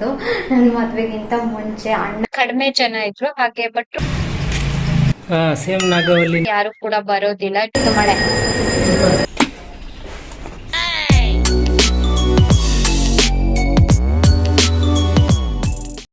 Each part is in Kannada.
ನನ್ನ ಮದ್ವೆಗಿಂತ ಮುಂಚೆ ಅಣ್ಣ ಕಡಿಮೆ ಜನ ಇದ್ರು ಹಾಗೆ ಬಟ್ ಸೇಮ್ ನಾಗವಲ್ಲಿ. ಯಾರು ಕೂಡ ಬರೋದಿಲ್ಲ. ಮಳೆ.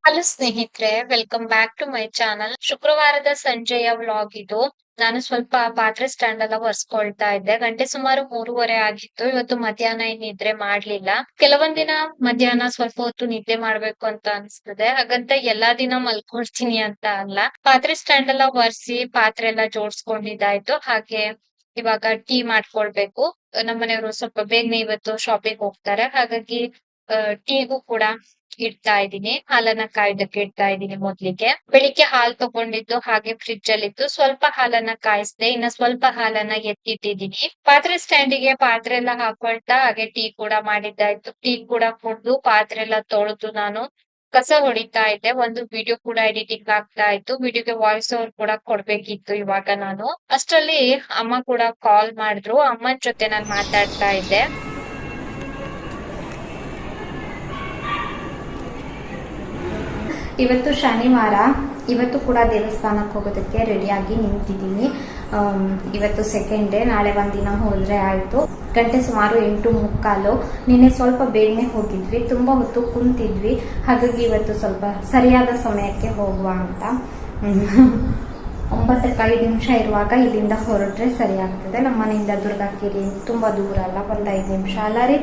ಹಲೋ ಸ್ನೇಹಿತರೆ welcome back to my channel ಶುಕ್ರವಾರದ ಸಂಜೆಯ ವ್ಲಾಗ್ ಇದು. ನಾನು ಸ್ವಲ್ಪ ಪಾತ್ರೆ ಸ್ಟ್ಯಾಂಡ್ ಎಲ್ಲ ಒರೆಸ್ಕೊಳ್ತಾ ಇದ್ದೆ. ಗಂಟೆ ಸುಮಾರು ಮೂರುವರೆ ಆಗಿತ್ತು. ಇವತ್ತು ಮಧ್ಯಾಹ್ನ ಏನ್ ನಿದ್ರೆ ಮಾಡ್ಲಿಲ್ಲ. ಕೆಲವೊಂದ್ ದಿನ ಮಧ್ಯಾಹ್ನ ಸ್ವಲ್ಪ ಹೊತ್ತು ನಿದ್ದೆ ಮಾಡ್ಬೇಕು ಅಂತ ಅನ್ಸ್ತದೆ. ಹಾಗಂತ ಎಲ್ಲಾ ದಿನ ಮಲ್ಕೊಳ್ತೀನಿ ಅಂತ ಅಲ್ಲ. ಪಾತ್ರೆ ಸ್ಟ್ಯಾಂಡ್ ಎಲ್ಲ ಒರೆಸಿ ಪಾತ್ರೆ ಎಲ್ಲ ಜೋಡ್ಸ್ಕೊಂಡಿದ್ದಾಯ್ತು. ಹಾಗೆ ಇವಾಗ ಟೀ ಮಾಡ್ಕೊಳ್ಬೇಕು. ನಮ್ಮನೆಯವರು ಸ್ವಲ್ಪ ಬೇಗನೆ ಇವತ್ತು ಶಾಪಿಂಗ್ ಹೋಗ್ತಾರೆ. ಹಾಗಾಗಿ ಟೀಗೂ ಕೂಡ ಇಡ್ತಾ ಇದ್ದೀನಿ. ಹಾಲನ್ನ ಕಾಯ್ದಕ್ಕೆ ಇಡ್ತಾ ಇದ್ದೀನಿ ಮೊದ್ಲಿಗೆ. ಬೆಳಿಗ್ಗೆ ಹಾಲ್ ತಗೊಂಡಿದ್ದು ಹಾಗೆ ಫ್ರಿಡ್ಜ್ ಅಲ್ಲಿ ಇತ್ತು ಸ್ವಲ್ಪ ಹಾಲನ್ನ ಕಾಯಿಸ್ದೆ, ಇನ್ನ ಸ್ವಲ್ಪ ಹಾಲನ್ನ ಎತ್ತಿಟ್ಟಿದ್ದೀನಿ. ಪಾತ್ರೆ ಸ್ಟ್ಯಾಂಡಿಗೆ ಪಾತ್ರೆ ಎಲ್ಲ ಹಾಕೊಳ್ತಾ ಹಾಗೆ ಟೀ ಕೂಡ ಮಾಡಿದ್ದಾಯ್ತು ಟೀ ಕೂಡ ಕುಡ್ದು ಪಾತ್ರೆ ಎಲ್ಲ ತೊಳೆದು ನಾನು ಕಸ ಹೊಡಿತಾ ಇದ್ದೆ. ಒಂದು ವಿಡಿಯೋ ಕೂಡ ಎಡಿಟಿಂಗ್ ಆಗ್ತಾ ಇತ್ತು. ವಿಡಿಯೋಗೆ ವಾಯ್ಸ್ ಓವರ್ ಕೂಡ ಕೊಡ್ಬೇಕಿತ್ತು ಇವಾಗ ನಾನು. ಅಷ್ಟರಲ್ಲಿ ಅಮ್ಮ ಕೂಡ ಕಾಲ್ ಮಾಡಿದ್ರು. ಅಮ್ಮನ್ ಜೊತೆ ನಾನು ಮಾತಾಡ್ತಾ ಇದ್ದೆ. ಇವತ್ತು ಶನಿವಾರ ಇವತ್ತು ಕೂಡ ದೇವಸ್ಥಾನಕ್ಕೆ ಹೋಗೋದಕ್ಕೆ ರೆಡಿಯಾಗಿ ನಿಂತಿದ್ದೀನಿ. ಇವತ್ತು ಸೆಕೆಂಡ್ ಡೇ ನಾಳೆ ಒಂದಿನ ಹೋದ್ರೆ ಆಯ್ತು. ಗಂಟೆ ಸುಮಾರು ಎಂಟು ಮುಕ್ಕಾಲು. ನಿನ್ನೆ ಸ್ವಲ್ಪ ಬೇಗನೆ ಹೋಗಿದ್ವಿ ತುಂಬಾ ಹೊತ್ತು ಕುಂತಿದ್ವಿ. ಹಾಗಾಗಿ ಇವತ್ತು ಸ್ವಲ್ಪ ಸರಿಯಾದ ಸಮಯಕ್ಕೆ ಹೋಗುವ ಅಂತ. ಒಂಬತ್ತಕ್ಕೆ ಐದು ನಿಮಿಷ ಇರುವಾಗ ಇಲ್ಲಿಂದ ಹೊರಟ್ರೆ ಸರಿ ಆಗ್ತದೆ ನಮ್ಮ ಮನೆಯಿಂದ ದುರ್ಗಾಕಿರಿ ತುಂಬಾ ದೂರ ಅಲ್ಲ ಒಂದ್ ಐದು ನಿಮಿಷ. ಅಲ್ಲ ರೀ?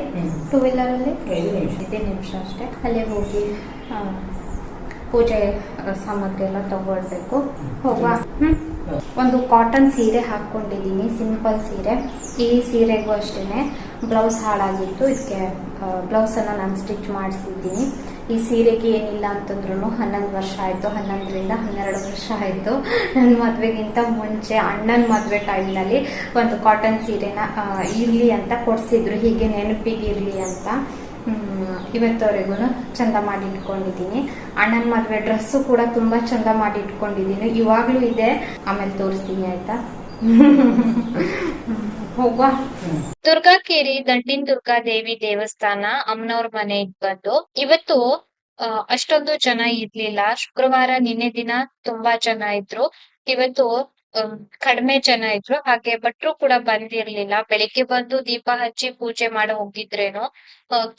ಟೂ ವೀಲರ್ ಅಲ್ಲಿ? ಐದೇ ನಿಮಿಷ. ಅಷ್ಟೇ. ಅಲ್ಲೇ ಹೋಗಿ ಪೂಜೆ ಸಾಮಗ್ರಿ ಎಲ್ಲ ತಗೊಳ್ಬೇಕು. ಹೋಗ್ವಾ. ಒಂದು ಕಾಟನ್ ಸೀರೆ ಹಾಕೊಂಡಿದ್ದೀನಿ ಸಿಂಪಲ್ ಸೀರೆ. ಈ ಸೀರೆಗೂ ಅಷ್ಟೇ ಬ್ಲೌಸ್ ಹಾಳಾಗಿತ್ತು. ಇದಕ್ಕೆ ಬ್ಲೌಸ್ ಅನ್ನ ನಾನು ಸ್ಟಿಚ್ ಮಾಡಿಸಿದ್ದೀನಿ. ಈ ಸೀರೆಗೆ ಏನಿಲ್ಲ ಅಂತಂದ್ರೂ ಹನ್ನೊಂದು ವರ್ಷ ಆಯ್ತು. ಹನ್ನೊಂದರಿಂದ ಹನ್ನೆರಡು ವರ್ಷ ಆಯ್ತು. ನನ್ನ ಮದುವೆಗಿಂತ ಮುಂಚೆ, ಅಣ್ಣನ ಮದ್ವೆ ಟೈಮ್ನಲ್ಲಿ ಒಂದು ಕಾಟನ್ ಸೀರೆನ ಇರಲಿ ಅಂತ ಕೊಡಿಸಿದ್ರು. ಹೀಗೆ ನೆನಪಿಗೆ ಇರ್ಲಿ ಅಂತ. ಇವತ್ತವರೆಗೂ ಚಂದ ಮಾಡಿ ಇಟ್ಕೊಂಡಿದ್ದೀನಿ ಅಣ್ಣನ ಮದ್ವೆ ಡ್ರೆಸ್ಸು ಕೂಡ ತುಂಬಾ ಚಂದ ಮಾಡಿ ಇಟ್ಕೊಂಡಿದ್ದೀನಿ ಇವಾಗ್ಲೂ ಇದೆ. ಆಮೇಲೆ ತೋರಿಸ್ತೀನಿ, ಆಯ್ತಾ? ದುರ್ಗಾ ಕೇರಿ ದಂಡಿನ ದುರ್ಗಾ ದೇವಿ ದೇವಸ್ಥಾನ ಅಮ್ಮನವ್ರ ಮನೆ ಬಂದು ಇವತ್ತು ಅಷ್ಟೊಂದು ಜನ ಇರ್ಲಿಲ್ಲ. ಶುಕ್ರವಾರ ನಿನ್ನೆ ದಿನ ತುಂಬಾ ಜನ ಇದ್ರು. ಇವತ್ತು ಕಡಿಮೆ ಜನ ಇದ್ರು. ಹಾಗೆ ಭಟ್ರು ಕೂಡ ಬಂದಿರ್ಲಿಲ್ಲ. ಬೆಳಿಗ್ಗೆ ಬಂದು ದೀಪ ಹಚ್ಚಿ ಪೂಜೆ ಮಾಡ ಹೋಗಿದ್ರೇನು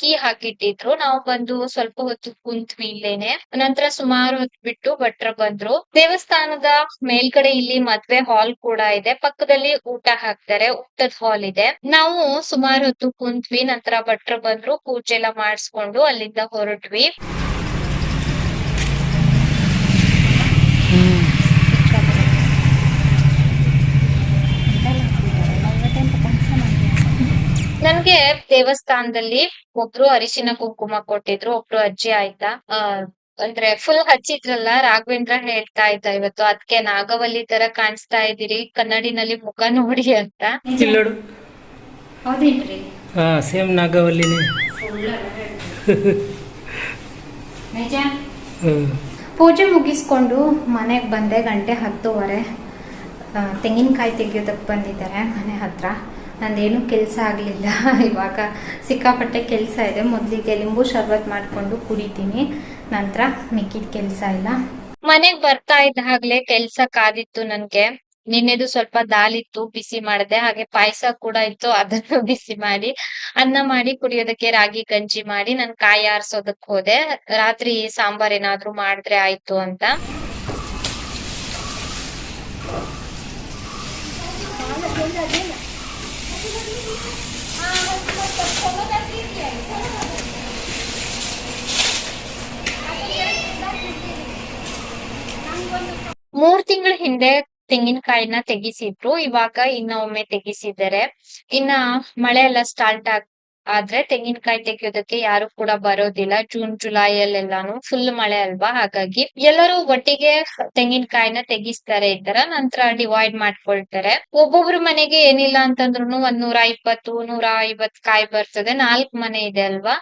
ಕೀ ಹಾಕಿಟ್ಟಿದ್ರು. ನಾವು ಬಂದು ಸ್ವಲ್ಪ ಹೊತ್ತು ಕುಂತ್ವಿ ಇಲ್ಲೇನೆ. ನಂತರ ಸುಮಾರು ಹೊತ್ತು ಬಿಟ್ಟು ಭಟ್ರ ಬಂದ್ರು. ದೇವಸ್ಥಾನದ ಮೇಲ್ಗಡೆ ಇಲ್ಲಿ ಮದ್ವೆ ಹಾಲ್ ಕೂಡ ಇದೆ. ಪಕ್ಕದಲ್ಲಿ ಊಟ ಹಾಕ್ತಾರೆ. ಊಟದ ಹಾಲ್ ಇದೆ. ನಾವು ಸುಮಾರು ಹೊತ್ತು ಕುಂತ್ವಿ. ನಂತರ ಭಟ್ರು ಬಂದ್ರು. ಪೂಜೆ ಎಲ್ಲ ಮಾಡಿಸ್ಕೊಂಡು ಅಲ್ಲಿಂದ ಹೊರಟ್ವಿ. ನನ್ಗೆ ದೇವಸ್ಥಾನದಲ್ಲಿ ಒಬ್ರು ಅರಿಶಿನ ಕುಂಕುಮ ಕೊಟ್ಟಿದ್ರು ಒಬ್ರು ಅಜ್ಜಿ ಆಯ್ತಾ. ಆ ಅಂದ್ರೆ ಫುಲ್ ಹಚ್ಚಿದ್ರಲ್ಲ ರಾಘವೇಂದ್ರ ಹೇಳ್ತಾ ಇದ್ದ ಇವತ್ತು ಅದಕ್ಕೆ ನಾಗವಲ್ಲಿ ತರ ಕಾಣಿಸ್ತಾ ಇದ್ದೀರಿ ಕನ್ನಡಿನಲ್ಲಿ ಮುಖ ನೋಡಿ ಅಂತ. ಇಲ್ಲೋಡು ಹೌದೇನ್ರಿ? ಹಾ ಸೇಮ್ ನಿಜ? ಹ್ಮ್ ಪೂಜೆ ಮುಗಿಸ್ಕೊಂಡು ಮನೆಗೆ ಬಂದೆ ಗಂಟೆ ಹತ್ತುವರೆ. ತೆಂಗಿನಕಾಯಿ ತೆಗಿಯೋದಕ್ಕೆ ಬಂದಿದ್ದಾರೆ ಮನೆ ಹತ್ರ. ನಂದೇನು ಕೆಲಸ ಆಗಲಿಲ್ಲ. ಇವಾಗ ಸಿಕ್ಕಾಪಟ್ಟೆ ಕೆಲಸ ಇದೆ. ಮೊದಲಿಗೆ ಲಿಂಬು ಶರ್ಬತ್ ಮಾಡಿಕೊಂಡು ಕುಡಿತೀನಿ. ನಂತರ ಮಿಕ್ಕಿದ ಕೆಲಸ ಇಲ್ಲ. ಮನೆಗ್ ಬರ್ತಾ ಇದ್ದ ಹಾಗ್ಲೇ ಕೆಲ್ಸ ಕಾದಿತ್ತು ನನ್ಗೆ. ನಿನ್ನೆದು ಸ್ವಲ್ಪ ದಾಲ್ ಇತ್ತು ಬಿಸಿ ಮಾಡಿದೆ. ಹಾಗೆ ಪಾಯಸ ಕೂಡ ಇತ್ತು ಅದನ್ನು ಬಿಸಿ ಮಾಡಿ ಅನ್ನ ಮಾಡಿ ಕುಡಿಯೋದಕ್ಕೆ ರಾಗಿ ಗಂಜಿ ಮಾಡಿ ನಾನು ಕಾಯಿ ಆರ್ಸೋದಕ್ ಹೋದೆ. ರಾತ್ರಿ ಸಾಂಬಾರ್ ಏನಾದರೂ ಮಾಡಿದ್ರೆ ಆಯ್ತು ಅಂತ. ಮೂರ್ ತಿಂಗಳ ಹಿಂದೆ ತೆಂಗಿನಕಾಯಿನ ತೆಗಿಸಿದ್ರು. ಇವಾಗ ಇನ್ನೊಮ್ಮೆ ತೆಗಿಸಿದ್ದಾರೆ. ಇನ್ನ ಮಳೆ ಎಲ್ಲ ಸ್ಟಾರ್ಟ್ ಆಗ್ ಆದ್ರೆ ತೆಂಗಿನಕಾಯಿ ತೆಗಿಯೋದಕ್ಕೆ ಯಾರು ಕೂಡ ಬರೋದಿಲ್ಲ. ಜೂನ್ ಜುಲೈ ಅಲ್ಲೆಲ್ಲಾನು ಫುಲ್ ಮಳೆ ಅಲ್ವಾ? ಹಾಗಾಗಿ ಎಲ್ಲರೂ ಒಟ್ಟಿಗೆ ತೆಂಗಿನಕಾಯಿನ ತೆಗಿಸ್ತಾರೆ ಈ ತರ. ನಂತರ ಡಿವೈಡ್ ಮಾಡ್ಕೊಳ್ತಾರೆ. ಒಬ್ಬೊಬ್ರು ಮನೆಗೆ ಏನಿಲ್ಲ ಅಂತಂದ್ರು ಒಂದ್ ನೂರ ಇಪ್ಪತ್ತು, ನೂರ ಐವತ್ ಕಾಯಿ ಬರ್ತದೆ. ನಾಲ್ಕ್ ಮನೆ ಇದೆ ಅಲ್ವಾ?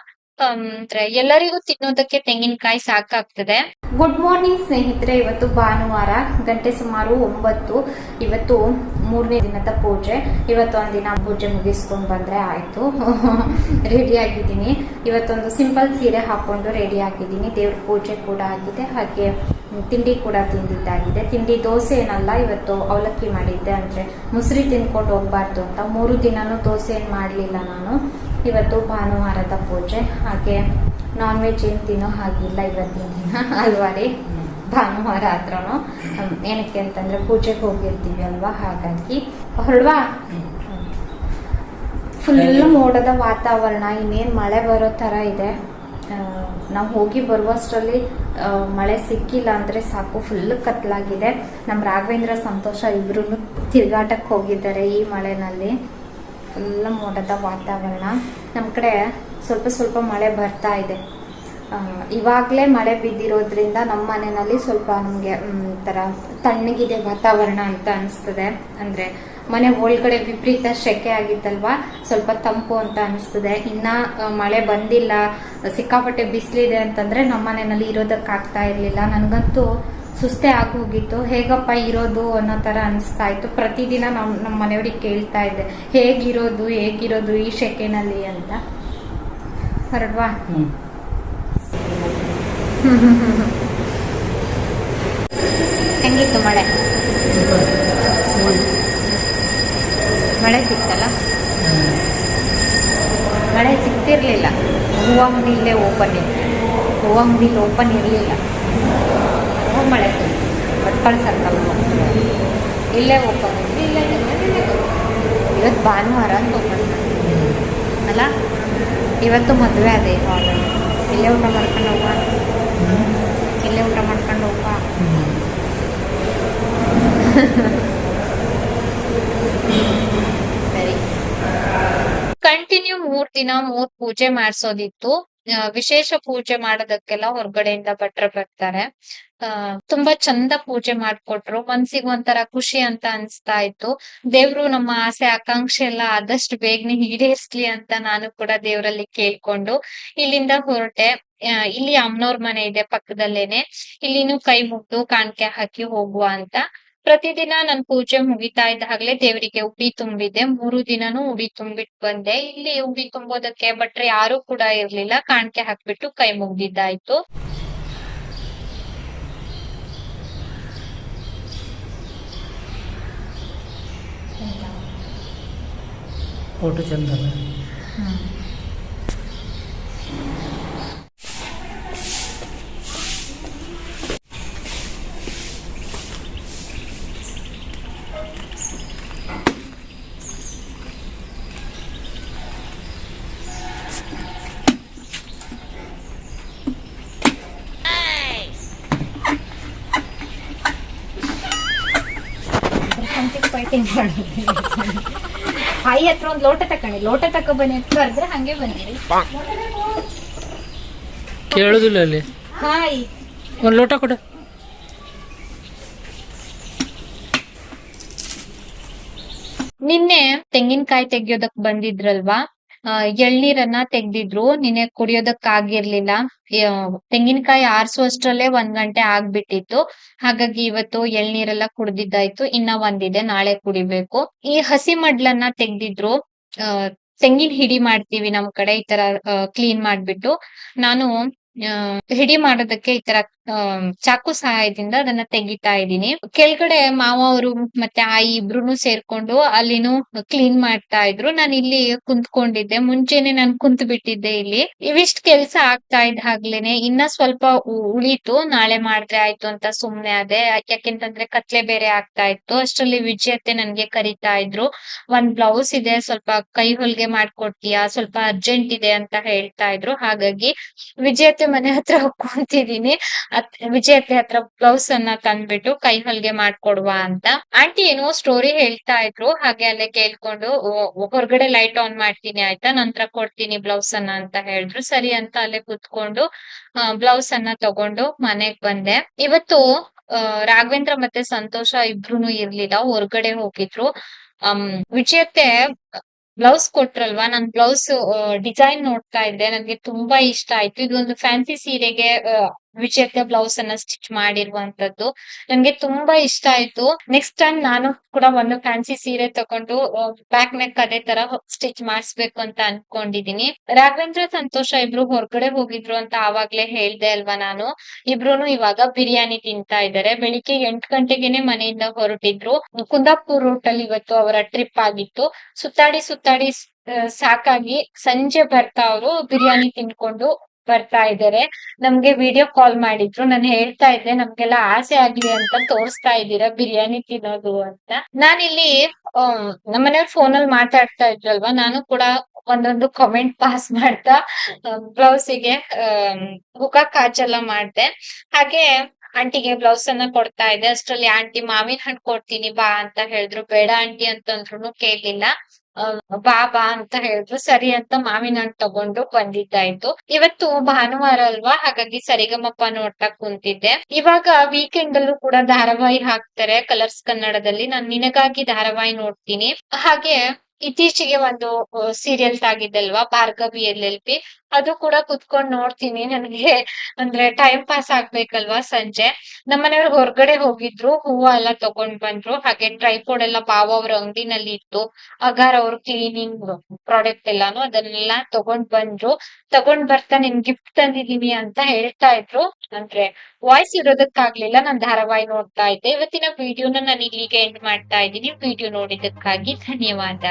ಅಂದ್ರೆ ಎಲ್ಲರಿಗೂ ತಿನ್ನೋದಕ್ಕೆ ತೆಂಗಿನಕಾಯಿ ಸಾಕಾಗ್ತದೆ. ಗುಡ್ ಮಾರ್ನಿಂಗ್ ಸ್ನೇಹಿತರೆ. ಇವತ್ತು ಭಾನುವಾರ, ಗಂಟೆ ಸುಮಾರು ಒಂಬತ್ತು, ಇವತ್ತು ಮೂರನೇ ದಿನದ ಪೂಜೆ. ಇವತ್ತು ದಿನ ಪೂಜೆ ಮುಗಿಸ್ಕೊಂಡು ಬಂದ್ರೆ ಆಯ್ತು. ರೆಡಿ ಆಗಿದ್ದೀನಿ. ಇವತ್ತೊಂದು ಸಿಂಪಲ್ ಸೀರೆ ಹಾಕೊಂಡು ರೆಡಿ ಆಗಿದ್ದೀನಿ. ದೇವ್ರ ಪೂಜೆ ಕೂಡ ಆಗಿದೆ. ಹಾಗೆ ತಿಂಡಿ ಕೂಡ ತಿಂದಿದ್ದಾಗಿದೆ. ತಿಂಡಿ ದೋಸೆ ಏನಲ್ಲ ಇವತ್ತು ಅವಲಕ್ಕಿ ಮಾಡಿದ್ದೆ ಅಂದ್ರೆ ಮುಸ್ರಿ ತಿನ್ಕೊಂಡು ಹೋಗ್ಬಾರ್ದು ಅಂತ ಮೂರು ದಿನನೂ ದೋಸೆ ಏನು ಮಾಡಲಿಲ್ಲ ನಾನು. ಇವತ್ತು ಭಾನುವಾರದ ಪೂಜೆ ಹಾಗೆ ನಾನ್ ವೆಜ್ ಏನು ತಿನ್ನೋ ಹಾಗಿಲ್ಲ ಇವತ್ತಿನ ದಿನ ಅಲ್ವಾ ರೀ ಭಾನುವಾರ ಆದ್ರೂ ಏನಕ್ಕೆ ಅಂತಂದ್ರೆ ಪೂಜೆಗೆ ಹೋಗಿರ್ತೀವಿ ಅಲ್ವಾ ಹಾಗಾಗಿ. ಹೊರಡ್ವಾ? ಫುಲ್ ಮೋಡದ ವಾತಾವರಣ ಇನ್ನೇನು ಮಳೆ ಬರೋ ಥರ ಇದೆ. ನಾವು ಹೋಗಿ ಬರುವಷ್ಟರಲ್ಲಿ ಮಳೆ ಸಿಕ್ಕಿಲ್ಲ ಅಂದರೆ ಸಾಕು ಫುಲ್ ಕತ್ಲಾಗಿದೆ. ನಮ್ಮ ರಾಘವೇಂದ್ರ ಸಂತೋಷ ಇಬ್ರು ತಿರುಗಾಟಕ್ಕೆ ಹೋಗಿದ್ದಾರೆ ಈ ಮಳೆನಲ್ಲಿ. ಫುಲ್ ಮೋಡದ ವಾತಾವರಣ. ನಮ್ಮ ಕಡೆ ಸ್ವಲ್ಪ ಸ್ವಲ್ಪ ಮಳೆ ಬರ್ತಾ ಇದೆ. ಇವಾಗಲೇ ಮಳೆ ಬಿದ್ದಿರೋದ್ರಿಂದ ನಮ್ಮ ಮನೆಯಲ್ಲಿ ಸ್ವಲ್ಪ ನಮಗೆ ತರ ತಣ್ಣಗಿದೆ ವಾತಾವರಣ ಅಂತ ಅನಿಸ್ತದೆ. ಅಂದರೆ ಮನೆ ಒಳಗಡೆ ವಿಪರೀತ ಸೆಕೆ ಆಗಿತ್ತಲ್ವಾ? ಸ್ವಲ್ಪ ತಂಪು ಅಂತ ಅನಿಸ್ತದೆ. ಇನ್ನ ಮಳೆ ಬಂದಿಲ್ಲ ಸಿಕ್ಕಾಪಟ್ಟೆ ಬಿಸಿಲಿದೆ ಅಂತಂದ್ರೆ ನಮ್ಮ ಮನೆಯಲ್ಲಿ ಇರೋದಕ್ಕೆ ಆಗ್ತಾ ಇರಲಿಲ್ಲ. ನನಗಂತೂ ಸುಸ್ತೆ ಆಗೋಗಿತ್ತು ಹೇಗಪ್ಪ ಇರೋದು ಅನ್ನೋ ಥರ ಅನಿಸ್ತಾ ಇತ್ತು. ಪ್ರತಿದಿನ ನಮ್ಮ ನಮ್ಮ ಮನೆಯವ್ರಿಗೆ ಕೇಳ್ತಾ ಇದ್ದೆ ಹೇಗಿರೋದು ಹೇಗಿರೋದು ಈ ಸೆಕೆನಲ್ಲಿ ಅಂತ. ಹೊರಡ್ವಾ ಹೆಂಗಿತ್ತು ಮಳೆ? ಮಳೆ ಸಿಕ್ತಲ್ಲ? ಮಳೆ ಸಿಗ್ತಿರ್ಲಿಲ್ಲ ಹೂವು ಇಲ್ಲೇ ಓಪನ್ ಇತ್ತು. ಹೂವು ಅಂಗಡಿ ಓಪನ್ ಇರಲಿಲ್ಲ ಮಳೆ ಸಿಕ್ತು ಭಟ್ಕಳ ಸರ್ಕಲ್ ಇಲ್ಲೇ ಓಪನ್ ಇತ್ತು ಇಲ್ಲೇ ಇವತ್ತು ಭಾನುವಾರ ಅಂತ ಓಪನ್ ಅಲ್ಲ? ಇವತ್ತು ಮದುವೆ ಅದೇ. ಹಾಲ್ ಇಲ್ಲೇ ಊಟ ಮಾಡ್ಕೊಂಡು ಹೋಗ ಇಲ್ಲೇ ಊಟ ಮಾಡ್ಕೊಂಡು ಹೋಗುವ? ಸರಿ ಕಂಟಿನ್ಯೂ ಮೂರ್ ದಿನ, ಮೂರ್ ಪೂಜೆ ಮಾಡ್ಸೋದಿತ್ತು. ವಿಶೇಷ ಪೂಜೆ ಮಾಡೋದಕ್ಕೆಲ್ಲ ಹೊರಗಡೆಯಿಂದ ಭಟ್ರ ಬರ್ತಾರೆ. ಆ, ತುಂಬಾ ಚಂದ ಪೂಜೆ ಮಾಡ್ಕೊಟ್ರು. ಮನ್ಸಿಗೆ ಒಂಥರ ಖುಷಿ ಅಂತ ಅನ್ಸ್ತಾ ಇತ್ತು. ದೇವ್ರು ನಮ್ಮ ಆಸೆ, ಆಕಾಂಕ್ಷೆ ಎಲ್ಲ ಆದಷ್ಟು ಬೇಗನೆ ಈಡೇರ್ಸ್ಲಿ ಅಂತ ನಾನು ಕೂಡ ದೇವರಲ್ಲಿ ಕೇಳ್ಕೊಂಡು ಇಲ್ಲಿಂದ ಹೊರಟೆ. ಇಲ್ಲಿ ಅಮ್ಮನವ್ರ ಮನೆ ಇದೆ ಪಕ್ಕದಲ್ಲೇನೆ. ಇಲ್ಲಿನೂ ಕೈ ಮುಗ್ದು ಕಾಣಿಕೆ ಹಾಕಿ ಹೋಗುವ ಅಂತ ಪ್ರತಿದಿನ ನನ್ ಪೂಜೆ ಮುಗಿತಾ ಇದ್ದಾಗ್ಲೆ ದೇವರಿಗೆ ಉಡಿ ತುಂಬಿದ್ದೆ ಮೂರು ದಿನನೂ ಉಡಿ ತುಂಬಿಟ್ ಬಂದೆ. ಇಲ್ಲಿ ಉಡಿ ತುಂಬೋದಕ್ಕೆ ಭಟ್ರೆ ಯಾರು ಕೂಡ ಇರ್ಲಿಲ್ಲ. ಕಾಣಿಕೆ ಹಾಕ್ಬಿಟ್ಟು ಕೈ ಮುಗ್ದಿದ್ದಾಯ್ತು. ಫೋಟೋ ಚಂದಲ್ಲ ಮಾಡೋದು ತಾಯಿ ಹತ್ರ ಒಂದು ಲೋಟ ತಕೊಂಡಿ ಲೋಟ ತಕೊ ಬನ್ನಿ ಬರ್ದ್ರೆ ಕರೆದ್ರೆ ಹಂಗೆ ಬಂದಿರಿ ಕೇಳೋದಿಲ್ಲ ಅಲ್ಲಿ. ಹಾಯ್. ಒಂದು ಲೋಟ ಕೊಡು. ನಿನ್ನೆ ತೆಂಗಿನಕಾಯಿ ತೆಗಿಯೋದಕ್ ಬಂದಿದ್ರಲ್ವಾ? ಎಳ್ನೀರನ್ನ ತೆಗ್ದಿದ್ರು. ನಿನ್ನೆ ಕುಡಿಯೋದಕ್ ಆಗಿರ್ಲಿಲ್ಲ ಆ, ತೆಂಗಿನಕಾಯಿ ಆರ್ಸುವಷ್ಟ್ರಲ್ಲೇ ಒಂದ್ ಗಂಟೆ ಆಗ್ಬಿಟ್ಟಿತ್ತು. ಹಾಗಾಗಿ ಇವತ್ತು ಎಳ್ನೀರೆಲ್ಲ ಕುಡ್ದಿದ್ದಾಯ್ತು. ಇನ್ನ ಒಂದಿದೆ. ನಾಳೆ ಕುಡಿಬೇಕು. ಈ ಹಸಿ ಮಡ್ಲನ್ನ ತೆಗ್ದಿದ್ರು. ತೆಂಗಿನ ಹಿಡಿ ಮಾಡ್ತೀವಿ ನಮ್ ಕಡೆ. ಈ ತರ ಕ್ಲೀನ್ ಮಾಡ್ಬಿಟ್ಟು. ನಾನು ಹಿಡಿ ಮಾಡೋದಕ್ಕೆ ಈ ತರ ಚಾಕು ಸಹಾಯದಿಂದ ಅದನ್ನ ತೆಗಿತಾ ಇದ್ದೀನಿ. ಕೆಳಗಡೆ ಮಾವ ಅವರು ಮತ್ತೆ ಆಯಿ ಇಬ್ರು ಸೇರ್ಕೊಂಡು ಅಲ್ಲಿನೂ ಕ್ಲೀನ್ ಮಾಡ್ತಾ ಇದ್ರು. ನಾನು ಇಲ್ಲಿ ಕುಂತ್ಕೊಂಡಿದ್ದೆ. ಮುಂಚೆನೆ ನಾನು ಕುಂತ್ ಬಿಟ್ಟಿದ್ದೆ ಇಲ್ಲಿ. ಇವಿಷ್ಟ್ ಕೆಲ್ಸ ಆಗ್ತಾ ಇದ್ದ ಹಾಗ್ಲೇನೆ ಇನ್ನ ಸ್ವಲ್ಪ ಉಳಿತು. ನಾಳೆ ಮಾಡಿದ್ರೆ ಆಯ್ತು ಅಂತ ಸುಮ್ನೆ ಅದೇ ಯಾಕೆಂತಂದ್ರೆ ಕತ್ಲೆ ಬೇರೆ ಆಗ್ತಾ ಇತ್ತು. ಅಷ್ಟರಲ್ಲಿ ವಿಜಯತೆ ನನ್ಗೆ ಕರಿತಾ ಇದ್ರು. ಒಂದ್ ಬ್ಲೌಸ್ ಇದೆ. ಸ್ವಲ್ಪ ಕೈ ಹೊಲ್ಗೆ ಮಾಡ್ಕೊಡ್ತೀಯಾ? ಸ್ವಲ್ಪ ಅರ್ಜೆಂಟ್ ಇದೆ ಅಂತ ಹೇಳ್ತಾ ಇದ್ರು. ಹಾಗಾಗಿ ವಿಜಯತೆ ಮನೆ ಹತ್ರ ಕುಂತಿದೀನಿ ಅತ್- ವಿಜಯತ್ತೆ ಹತ್ರ ಬ್ಲೌಸ್ ಅನ್ನ ತಂದ್ಬಿಟ್ಟು ಕೈ ಹೊಲ್ಗೆ ಮಾಡ್ಕೊಡುವ ಅಂತ. ಆಂಟಿ ಏನೋ ಸ್ಟೋರಿ ಹೇಳ್ತಾ ಇದ್ರು, ಹಾಗೆ ಅಲ್ಲೇ ಕೇಳ್ಕೊಂಡು ಹೊರಗಡೆ ಲೈಟ್ ಆನ್ ಮಾಡ್ತೀನಿ, ಆಯ್ತಾ? ನಂತರ ಕೊಡ್ತೀನಿ ಬ್ಲೌಸ್ ಅನ್ನ, ಅಂತ ಹೇಳಿದ್ರು. ಸರಿ ಅಂತ ಅಲ್ಲೇ ಕುತ್ಕೊಂಡು ಬ್ಲೌಸ್ ಅನ್ನ ತಗೊಂಡು ಮನೆಗ್ ಬಂದೆ. ಇವತ್ತು ರಾಘವೇಂದ್ರ ಮತ್ತೆ ಸಂತೋಷ ಇಬ್ರುನು ಇರ್ಲಿಲ್ಲ, ಹೊರ್ಗಡೆ ಹೋಗಿದ್ರು. ಅಮ್ ವಿಜಯತೆ ಬ್ಲೌಸ್ ಕೊಟ್ರಲ್ವಾ? ನನ್ ಬ್ಲೌಸ್ ಡಿಸೈನ್ ನೋಡ್ತಾ ಇದ್ದೆ. ನನ್ಗೆ ತುಂಬಾ ಇಷ್ಟ ಆಯ್ತು. ಇದೊಂದು ಫ್ಯಾನ್ಸಿ ಸೀರೆಗೆ ವಿಜೇತ ಬ್ಲೌಸ್ ಅನ್ನ ಸ್ಟಿಚ್ ಮಾಡಿರುವಂತದ್ದು. ನನ್ಗೆ ತುಂಬಾ ಇಷ್ಟ ಆಯ್ತು. ನೆಕ್ಸ್ಟ್ ಟೈಮ್ ನಾನು ಕೂಡ ಒಂದು ಫ್ಯಾನ್ಸಿ ಸೀರೆ ತಗೊಂಡು ಬ್ಯಾಕ್ ನೆಕ್ ಅದೇ ತರ ಸ್ಟಿಚ್ ಮಾಡಿಸ್ಬೇಕು ಅಂತ ಅನ್ಕೊಂಡಿದೀನಿ. ರಾಘವೇಂದ್ರ ಸಂತೋಷ ಇಬ್ರು ಹೊರಗಡೆ ಹೋಗಿದ್ರು ಅಂತ ಆವಾಗ್ಲೇ ಹೇಳ್ದೆ ಅಲ್ವಾ ನಾನು. ಇಬ್ರುನು ಇವಾಗ ಬಿರಿಯಾನಿ ತಿಂತಾ ಇದ್ದಾರೆ ಬೆಳಿಗ್ಗೆ ಎಂಟು ಗಂಟೆಗೆನೆ ಮನೆಯಿಂದ ಹೊರಟಿದ್ರು. ಕುಂದಾಪುರ್ ರೂಟ್ ಅಲ್ಲಿ ಇವತ್ತು ಅವರ ಟ್ರಿಪ್ ಆಗಿತ್ತು. ಸುತ್ತಾಡಿ ಸುತ್ತಾಡಿ ಸಾಕಾಗಿ ಸಂಜೆ ಬರ್ತಾ ಅವರು ಬಿರಿಯಾನಿ ತಿನ್ಕೊಂಡು ಬರ್ತಾ ಇದ್ದಾರೆ. ನಮ್ಗೆ ವಿಡಿಯೋ ಕಾಲ್ ಮಾಡಿದ್ರು. ನಾನು ಹೇಳ್ತಾ ಇದ್ದೆ, ನಮ್ಗೆಲ್ಲ ಆಸೆ ಆಗ್ಲಿ ಅಂತ ತೋರಿಸ್ತಾ ಇದ್ದೀರಾ? ಬಿರಿಯಾನಿ ತಿನ್ನೋದು ಅಂತ. ನಾನಿಲ್ಲಿ ನಮ್ಮನೇಲಿ ಫೋನ್ ಅಲ್ಲಿ ಮಾತಾಡ್ತಾ ಇದ್ರಲ್ವಾ? ನಾನು ಕೂಡ ಒಂದೊಂದು ಕಮೆಂಟ್ ಪಾಸ್ ಮಾಡ್ತಾ ಬ್ಲೌಸಿಗೆ ಹುಕ ಕಾಚೆಲ್ಲ ಮಾಡ್ದೆ. ಹಾಗೆ ಆಂಟಿಗೆ ಬ್ಲೌಸ್ ಅನ್ನ ಕೊಡ್ತಾ ಇದ್ದೆ. ಅಷ್ಟ್ರಲ್ಲಿ, ಆಂಟಿ ಮಾವಿನ ಹಣ್ಣು ಕೊಡ್ತೀನಿ ಬಾ ಅಂತ ಹೇಳಿದ್ರು. ಬೇಡ ಆಂಟಿ ಅಂತಂದ್ರು ಕೇಳಿಲ್ಲ. ಆ, ಬಾ ಬಾ ಅಂತ ಹೇಳಿದ್ರು. ಸರಿ ಅಂತ ಮಾವಿನ ಹಣ್ಣು ತಗೊಂಡು ಬಂದಿದ್ದಾಯ್ತು. ಇವತ್ತು ಭಾನುವಾರ ಅಲ್ವಾ? ಹಾಗಾಗಿ ಸರಿಗಮಪ್ಪ ನೋಡ್ತಾ ಕುಂತಿದ್ದೆ. ಇವಾಗ ವೀಕೆಂಡ್ ಅಲ್ಲೂ ಕೂಡ ಧಾರಾವಾಹಿ ಹಾಕ್ತಾರೆ ಕಲರ್ಸ್ ಕನ್ನಡದಲ್ಲಿ ನಾನ್ ನಿನಗಾಗಿ ಧಾರಾವಾಹಿ ನೋಡ್ತೀನಿ. ಹಾಗೆ ಇತ್ತೀಚೆಗೆ ಒಂದು ಸೀರಿಯಲ್ಸ್ ಆಗಿದ್ದಲ್ವಾ ಭಾರ್ಗವಿ ಎಲ್ ಎಲ್ ಪಿ ಅದು ಕೂಡ ಕುತ್ಕೊಂಡ್ ನೋಡ್ತೀನಿ ನನಗೆ. ಅಂದ್ರೆ ಟೈಮ್ ಪಾಸ್ ಆಗ್ಬೇಕಲ್ವಾ ಸಂಜೆ. ನಮ್ಮನೆಯವ್ರು ಹೊರಗಡೆ ಹೋಗಿದ್ರು, ಹೂವ ಎಲ್ಲ ತಗೊಂಡ್ ಬಂದ್ರು. ಹಾಗೆ ಟ್ರೈಪೋಡ್ ಎಲ್ಲ ಪಾವ ಅವ್ರ ಅಂಗಡಿನಲ್ಲಿ ಇತ್ತು. ಅಗಾರ್ ಅವ್ರ ಕ್ಲೀನಿಂಗ್ ಪ್ರಾಡಕ್ಟ್ ಎಲ್ಲಾನು ಅದನ್ನೆಲ್ಲ ತಗೊಂಡ್ ಬಂದ್ರು. ತಗೊಂಡ್ ಬರ್ತಾ ನಿನ್ ಗಿಫ್ಟ್ ತಂದಿದೀನಿ ಅಂತ ಹೇಳ್ತಾ ಇದ್ರು. ಅಂದ್ರೆ ವಾಯ್ಸ್ ಇರೋದಕ್ಕಾಗ್ಲಿಲ್ಲ, ನಾನ್ ಧಾರಾವಾಹಿ ನೋಡ್ತಾ ಇದ್ದೆ. ಇವತ್ತಿನ ವಿಡಿಯೋನ ನಾನು ಇಲ್ಲಿಗೆ ಎಂಡ್ ಮಾಡ್ತಾ ಇದ್ದೀನಿ. ವಿಡಿಯೋ ನೋಡಿದಕ್ಕಾಗಿ ಧನ್ಯವಾದ.